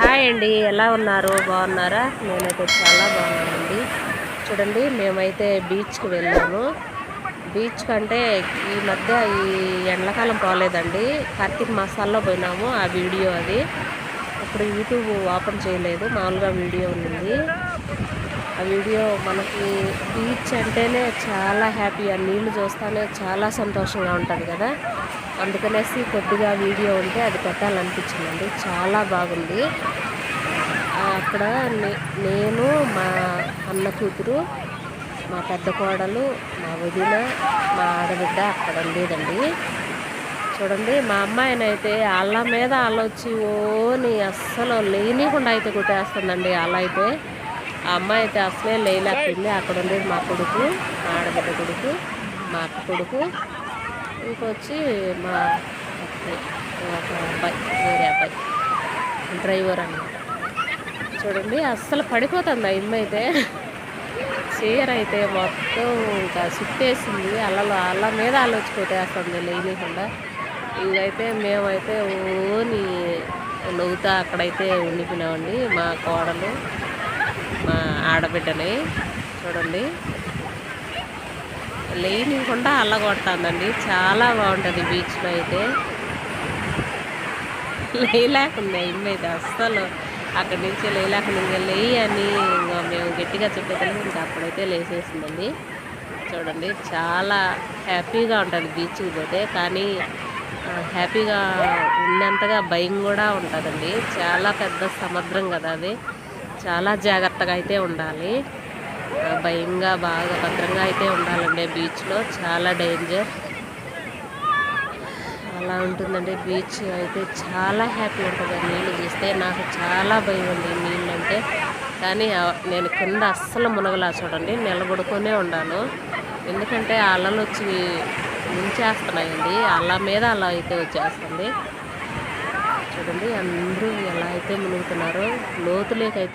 Hi అండి ఎలా ఉన్నారు? బాగున్నారా? నేనైతే చాలా బాగున్నానండి. చూడండి మేమైతే బీచ్కి వెళ్ళాము. బీచ్ కంటే ఈ మధ్య ఈ ఎండాకాలం పోలేదండి. కార్తీక మాసాల్లో పోయినాము ఆ వీడియో అది. ఇప్పుడు యూట్యూబ్ ఓపెన్ చేయలేదు మామూలుగా వీడియో ఉంది. ఆ వీడియో మనకి బీచ్ అంటేనే చాలా హ్యాపీ ఆ నీళ్ళు చూస్తానే చాలా సంతోషంగా ఉంటుంది కదా. అందుకనేసి కొద్దిగా వీడియో ఉంటే అది పెట్టాలనిపించిందండి. చాలా బాగుంది. అక్కడ నే- నేను మా అన్న కూతురు మా పెద్ద కోడలు మా వదిన మా ఆడబిడ్డ అక్కడ ఉండేదండి. చూడండి మా అమ్మాయినైతే అల్ల మీద అల్ల వచ్చి ఓని అస్సలు లేనికుండా అయితే కొట్టేస్తుందండి అలా అయితే. ఆ అమ్మాయి అయితే అసలే లేలేకపోయింది అక్కడ ఉండేది మా కొడుకు మా ఆడబిడ్డ కొడుకు మా అక్క కొడుకు. ఇంకొచ్చి మా ఒక అబ్బాయి వేరే అబ్బాయి డ్రైవర్ అన్నమాట. చూడండి అస్సలు పడిపోతుంది ఆ ఇమ్మ అయితే. చీర అయితే మొత్తం ఇంకా చుట్టేసింది. అల్లలు అల్ల మీద అల్లొచ్చి కొట్టేస్తుంది లేనికుండా. ఇదైతే మేమైతే ఓని నవ్వుతా అక్కడైతే ఉండిపోయినామండి మా కోడలు. మా ఆడబిడ్డని చూడండి. లేనికుండా అల్లగొడుతుందండి. చాలా బాగుంటుంది బీచ్లో అయితే. లేలేకుండా ఇమ్మైతే అస్సలు అక్కడి నుంచి లేలేకుండా ఇంకా లేయి అని ఇంకా మేము గట్టిగా చెప్పేదానికి ఇంకా అప్పుడైతే లేసేసిందండి. చూడండి చాలా హ్యాపీగా ఉంటుంది బీచ్కి పోతే. కానీ హ్యాపీగా ఉన్నంతగా భయం కూడా ఉంటుందండి. చాలా పెద్ద సముద్రం కదా అది. చాలా జాగ్రత్తగా అయితే ఉండాలి. భయంగా బాగా భద్రంగా అయితే ఉండాలండి బీచ్లో. చాలా డేంజర్. అలా ఉంటుందండి బీచ్ అయితే చాలా హ్యాపీ ఉంటుంది నీళ్ళు చూస్తే నాకు చాలా భయం ఉంది నీళ్ళు అంటే కానీ నేను కింద అస్సలు మునగలా చూడండి. నిలబడుకునే ఉన్నాను ఎందుకంటే అలలు వచ్చి ముంచేస్తున్నాయండి. అల్ల మీద అలా అయితే వచ్చేస్తుంది. చూడండి అందరూ ఎలా అయితే మునుగుతున్నారో. లోతులేకైతే